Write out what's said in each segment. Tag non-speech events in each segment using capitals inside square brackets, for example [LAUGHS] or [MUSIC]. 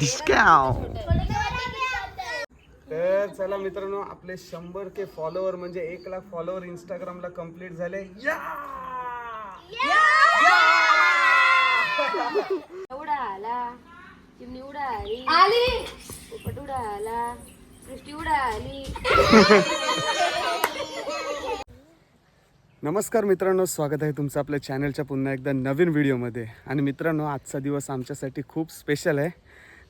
डिस्काव तर चला मित्रांनो आपले शंभर के फॉलोअर म्हणजे एक लाख फॉलोअर इंस्टाग्रामला कंप्लीट झाले. या! उडाला चिमणी उडाली आली. पोपट उडाला सृष्टी उडाली नमस्कार मित्रांनो स्वागत आहे तुमचं आपल्या चॅनलच्या पुन्हा एकदा नवीन व्हिडिओमध्ये आणि मित्रांनो आजचा दिवस आमच्यासाठी खूप स्पेशल आहे.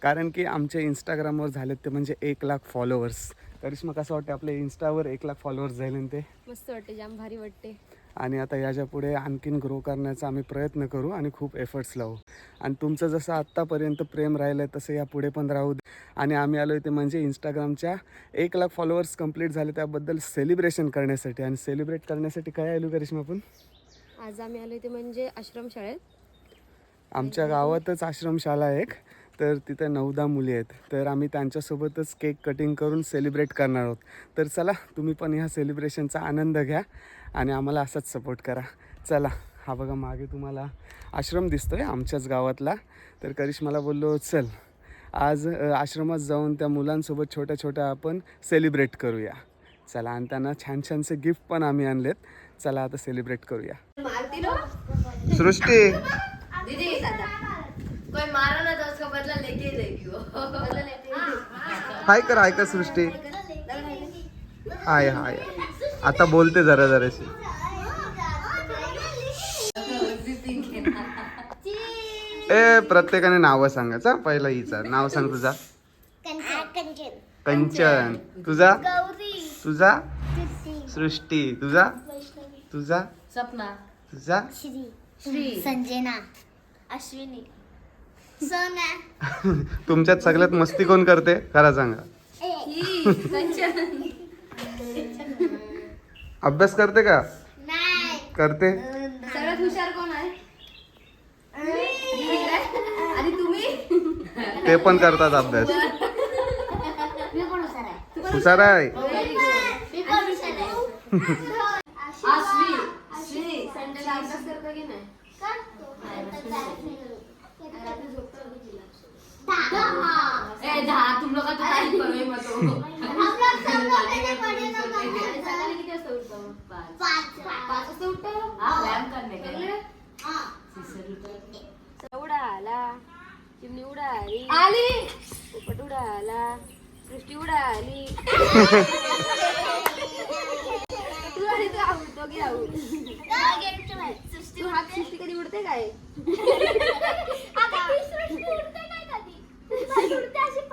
कारण की आमचे इंस्टाग्रामवर झालेत ते म्हणजे एक लाख फॉलोअर्स करिश्मा कसं वाटतं आपल्या इन्स्टावर एक लाख फॉलोअर्स झाले ते. मस्त वाटते जाम भारी वाटते आणि आता याच्यापुढे आणखीन ग्रो करण्याचा आम्ही प्रयत्न करू आणि खूप एफर्ट्स लावू. आणि तुमचं जसं आत्तापर्यंत प्रेम राहिलं आहे तसं यापुढे पण राहू दे. आणि आम्ही आलो ते म्हणजे इंस्टाग्रामच्या एक लाख फॉलोअर्स कंप्लीट झाले त्याबद्दल सेलिब्रेशन करण्यासाठी. आणि सेलिब्रेट करण्यासाठी काय आलो करिश्मा आपण? आज आम्ही आलो ते म्हणजे आश्रमशाळेत. आमच्या गावातच आश्रमशाळा एक. तर तिथे नऊदा मुली आहेत. तर आम्ही त्यांच्यासोबतच केक कटिंग करून सेलिब्रेट करणार आहोत. तर चला तुम्ही पण ह्या सेलिब्रेशनचा आनंद घ्या आणि आम्हाला असाच सपोर्ट करा. चला हा बघा मागे तुम्हाला आश्रम दिसतो आहे आमच्याच गावातला. तर करिश्माला बोललो चल आज आश्रमात जाऊन त्या मुलांसोबत छोट्या छोट्या आपण सेलिब्रेट करूया. चला आणि त्यांना छान छानसे गिफ्ट पण आम्ही आणलेत. चला आता सेलिब्रेट करूया. सृष्टी! कोई मारा ना तो उसका बदला लेके रहेगी वो। हाय कर हाय कर सृष्टी। हाय हाय आता बोलते जरा जराशी ए प्रत्येकाने नावं सांगायचं हा. पहिला हिचा. नाव सांग तुझा. कंचन. तुझा? तुझा? सृष्टी. तुझा? तुझा? सपना. तुझा? श्री. संजना. अश्विनी. [LAUGHS] तुमच्यात सगळ्यात मस्ती कोण करते? खरा सांगा. [LAUGHS] अभ्यास करते का? नाही. करते. सगळ्यात हुशार कोण आहे? आणि तुम्ही. ते पण करतात अभ्यास. हुशार आहे. अभ्यास करतो की नाही? दहा तुम का किती उठतो? पाच उठतो हाँ व्यायाम के उडाला चिमणी उडाली आली. पोपट उडाला सृष्टी उडाली तू आणि तू आऊट दोघे आऊट. [LAUGHS] तू हात सृष्टी कधी उडते काय [LAUGHS]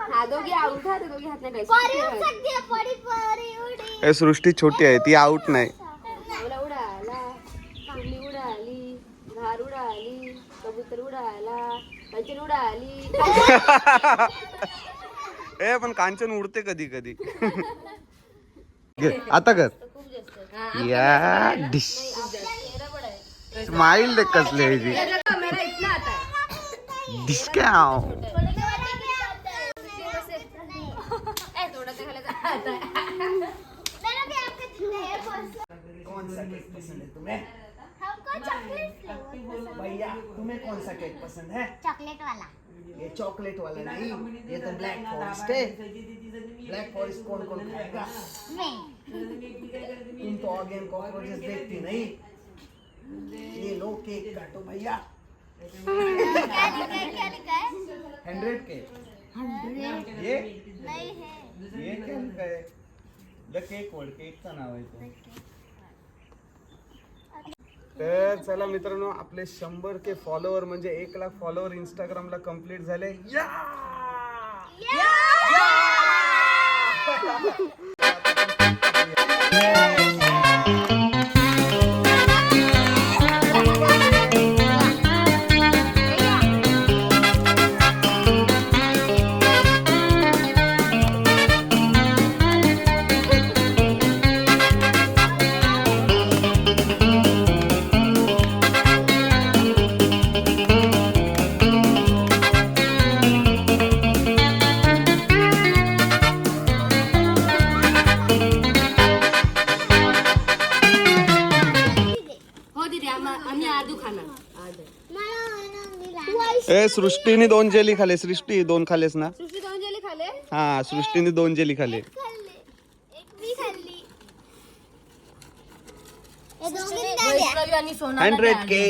हा दोघे आऊट हा ते दोघे हात नाही काय ए सृष्टी छोटी आहे ती आउट नाही. ओला उडाला चिमणी उडाली घार उडाली कबूतर उडाला कंचन उडाली. [LAUGHS] ए पण कांचन उडते कधी कधी. [LAUGHS] घे, आता कर. या डिश. स्माइल देख कसले ह्याची मेरा इतना आता है डिस्काव कौन सा केक पसंद है। तुम्हें भैया तुम्हें कौन सा केक पसंद है? चॉकलेट वाला। ये चॉकलेट वाला नहीं. ये तो ब्लैक फॉरेस्ट है ब्लैक फॉरेस्ट कौन कौन खाएगा मैं तुम तो ऑर्गेन कॉकरोचेस देखती नहीं. ये लो केक काटो भैया क्या लिखा है क्या लिखा है हंड्रेड केक हंड्रेड ये नहीं है। ये क्या लिखा है द केक वर्ड केकचं नाव आहे तो. तर चला मित्रांनो आपले शंभर के फॉलोअर म्हणजे एक लाख फॉलोअर इंस्टाग्रामला कंप्लीट झाले. या! [LAUGHS] सृष्टीने दोन जेली खाले. सृष्टी दोन खालेस ना? सृष्टी दोन जेली खाले? हा सृष्टीने दोन जेली खाले. एक मी खाल्ली. हे दोघी वैष्णवी आणि सोना हंड्रेड के.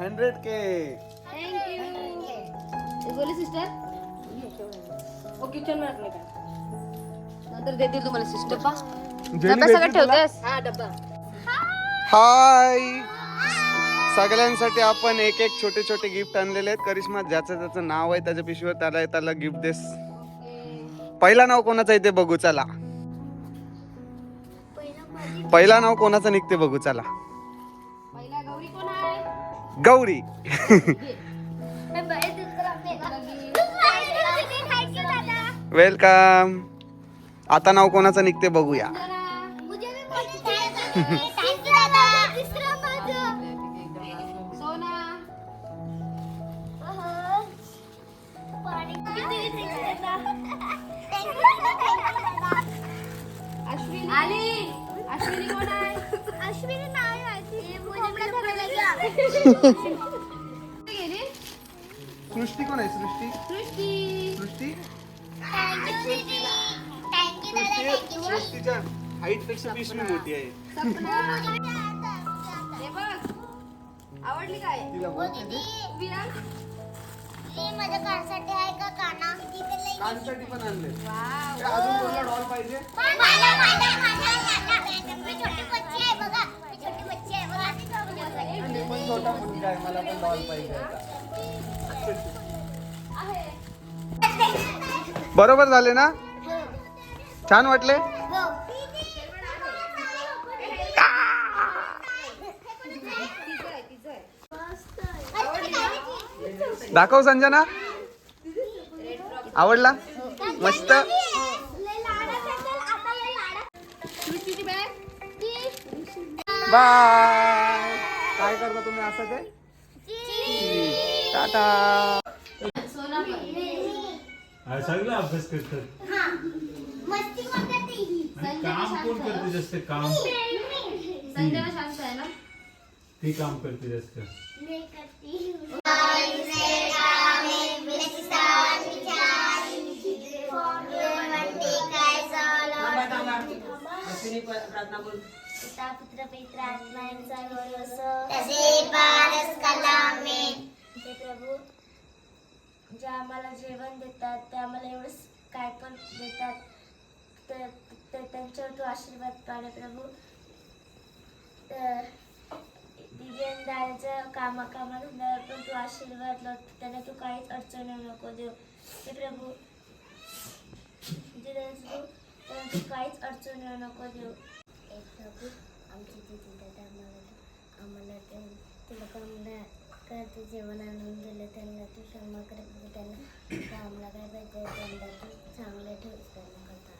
हंड्रेड के. बोले सिस्टर. ओ किचन नंतर देतील तुम्हाला सिस्टर. पा. भेटली तुला? हा डब्बा. हाय. सगळ्यांसाठी आपण एक एक छोटे छोटे गिफ्ट आणलेले आहेत. करिश्मा ज्याचं त्याचं नाव आहे त्याच्या पिशवीवर त्याला त्याला गिफ्ट देस. पहिला नाव कोणाचं आहे ते बघू चला. पहिला नाव कोणाचं निघते बघू चला. गौरी वेलकम. आता नाव कोणाचं निघते बघूया. सृष्टी कोण आहे? सृष्टी? सृष्टी. सृष्टी? थँक्यू दीदी थँक्यू दादा सृष्टी- सृष्टीच्या हाईटपेक्षा पिशवी मोठी आहे. हे आवडली काय? तिला विरांग? हे माझ्या कारसाठी आहे का काना? कानसाठी पण आणले अजून डॉल पाहिजे? छोटा मुलगा आहे मला पण डॉल पाहिजे बरोबर झाले ना? छान वाटले? दाखव संजना. आवडला? मस्त. बाय. काय करता तुम्ही असं ते टाटा। हा, सगळं अभ्यास करतात मस्ती आणि काम कोण करते जास्त काम? संजना शांत आहे ना? ती काम करते जास्त मी करते. म्हणते काय झालं? पिता पुत्र पवित्र गौरव असो तसे पारस कलामे हे प्रभू जे आम्हाला जेवण देतात ते आम्हाला एवढंच काय पण देतात तर तर त्यांच्यावर तू आशीर्वाद पाडे प्रभू तर दिव्यांदाच्या कामा कामाधंद्यावर पण तू आशीर्वाद लोट त्यांना तू काहीच अडचण येऊ नको देऊ हे प्रभू जे तू त्यांना तू काहीच अडचण येऊ नको देऊ. हे आमची दिदी दादा आम्हाला आम्हाला ते ते लोक आम्हाला ते जेवण आणून दिलं त्यांना तू क्षमा कर प्रभू त्यांना कामला काय पाहिजे त्यांना तू चांगलं ठेव त्यांना करता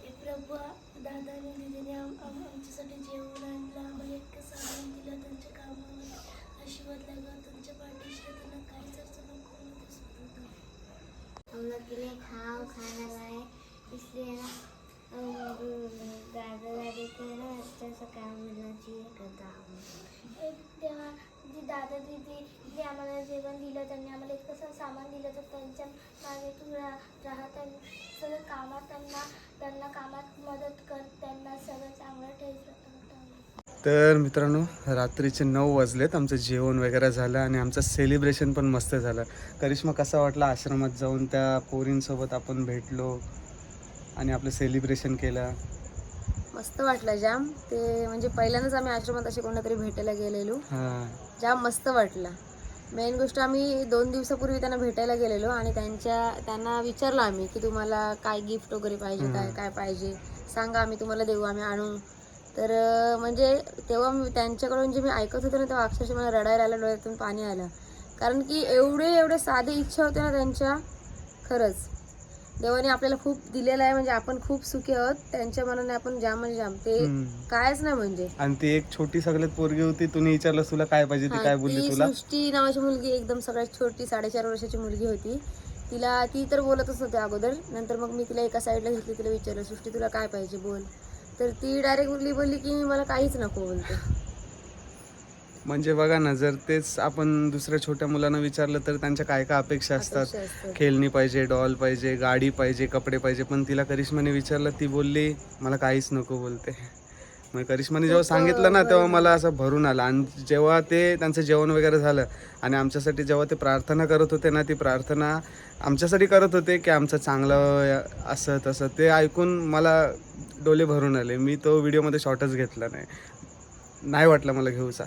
हे प्रभू दादाने दिदीने आम आम आमच्यासाठी जेवण आणलं आम्हाला इतकं सामान दिलं त्यांच्या कामामध्ये आशीर्वाद लागला त्यांच्या पाठीशी त्यांना काहीच अडचण नको होऊ दे. हम लोग के लिए खाओ खाना लाए इसलिए ना हम, अम, दादा दादी को ना अच्छा सा काम मिलना चाहिए करता तेव्हा जी दादा दीदी जे आम्हाला जेवण दिलं त्यांनी आम्हाला इतकं सगळं सामान दिलं तर त्यांच्या मागे तू रा- राहत आणि सगळं कामात त्यांना त्यांना कामात मदत कर त्यांना सगळं चांगलं ठेवलं तर मित्रांनो रात्रीचे नऊ वाजलेत आमचं जेवण वगैरे झालं आणि आमचं सेलिब्रेशन पण मस्त झालं. करिश्मा कसा वाटला आश्रमात जाऊन त्या पोरींसोबत आपण भेटलो आणि आपलं सेलिब्रेशन केलं? मस्त वाटलं जाम. ते म्हणजे पहिल्यांदाच आम्ही आश्रमात असे कोणातरी भेटायला गेलेलो. जाम मस्त वाटलं. मेन गोष्ट आम्ही दोन दिवसापूर्वी त्यांना भेटायला गेलेलो आणि त्यांच्या त्यांना विचारलं आम्ही की तुम्हाला काय गिफ्ट वगैरे पाहिजे काय काय पाहिजे? सांगा आम्ही तुम्हाला देऊ आम्ही आणू. तर म्हणजे तेव्हा मी त्यांच्याकडून जे मी ऐकत होते ना तेव्हा अक्षरशः मला रडायला आलं डोळ्यातून पाणी आलं. कारण की एवढे एवढे साधे इच्छा होते ना त्यांच्या. खरंच. देवाने आपल्याला खूप दिलेलं आहे म्हणजे आपण खूप सुखी आहोत. त्यांच्या मनाने आपण जाम म्हणजे जाम ते. कायच नाही म्हणजे. आणि ती एक छोटी सगळ्यात पोरगी होती तुम्ही विचारलं तुला काय पाहिजे? ती काय बोलली तुला? सृष्टी नावाची मुलगी एकदम सगळ्यात छोटी साडेचार वर्षाची मुलगी होती. तिला ती तर बोलतच नव्हती अगोदर. नंतर मग मी तिला एका साईडला घेतली तिला विचारलं सृष्टी तुला काय पाहिजे? बोल. तर ती डायरेक्ट बोलली बोलली की मला काहीच नको बोलते म्हणजे बघा ना जर तेच आपण दुसऱ्या छोट्या मुलांना विचारलं तर त्यांच्या काय काय अपेक्षा असतात. खेळणी पाहिजे डॉल पाहिजे गाडी पाहिजे कपडे पाहिजे. पण तिला करिश्माने विचारलं ती बोलली मला काहीच नको बोलते. मग करिश्माने जेव्हा सांगितलं ना तेव्हा मला असं भरून आलं. आणि जेव्हा ते त्यांचं जेवण वगैरे झालं आणि आमच्यासाठी जेव्हा ते प्रार्थना करत होते ना ती प्रार्थना आमच्यासाठी करत होते की आमचं चांगलं असं तसं. ते ऐकून मला डोले भरून आले. मी तो व्हिडिओमध्ये शॉर्टच घेतला नाही. नाही वाटलं मला घेऊचा.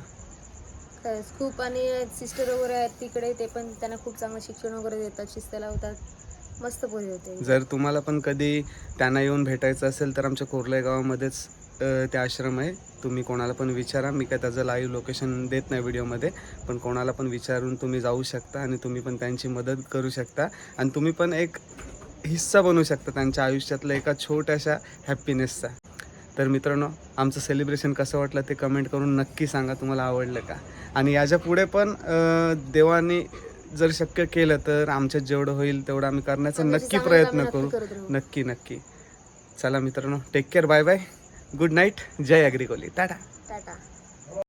खरंच खूप. आणि सिस्टर वगैरे आहेत तिकडे ते पण त्यांना खूप चांगलं शिक्षण वगैरे देतात शिस्त लावतात. मस्त पोरी होते. जर तुम्हाला पण कधी त्यांना येऊन भेटायचं असेल तर आमच्या कोरले गावामध्येच अ, ते आश्रम आहे. तुम्ही कोणाला पण विचारा. मी काय त्याचं लाईव्ह लोकेशन देत नाही व्हिडिओमध्ये पण कोणाला पण विचारून तुम्ही जाऊ शकता आणि तुम्ही पण त्यांची मदत करू शकता. आणि तुम्ही पण एक हिस्सा बनू शकता त्यांच्या आयुष्यातल्या एका छोट्याशा हॅप्पीनेसचा तर मित्रांनो आमचं सेलिब्रेशन कसं वाटलं ते कमेंट करून नक्की सांगा तुम्हाला आवडलं का? आणि याच्यापुढे पण देवाने जर शक्य केलं तर आमच्यात जेवढं होईल तेवढं आम्ही करण्याचा नक्की प्रयत्न करू. नक्की नक्की. चला मित्रांनो take care bye bye good night जय अग्रिकोली टाटा. टाटा.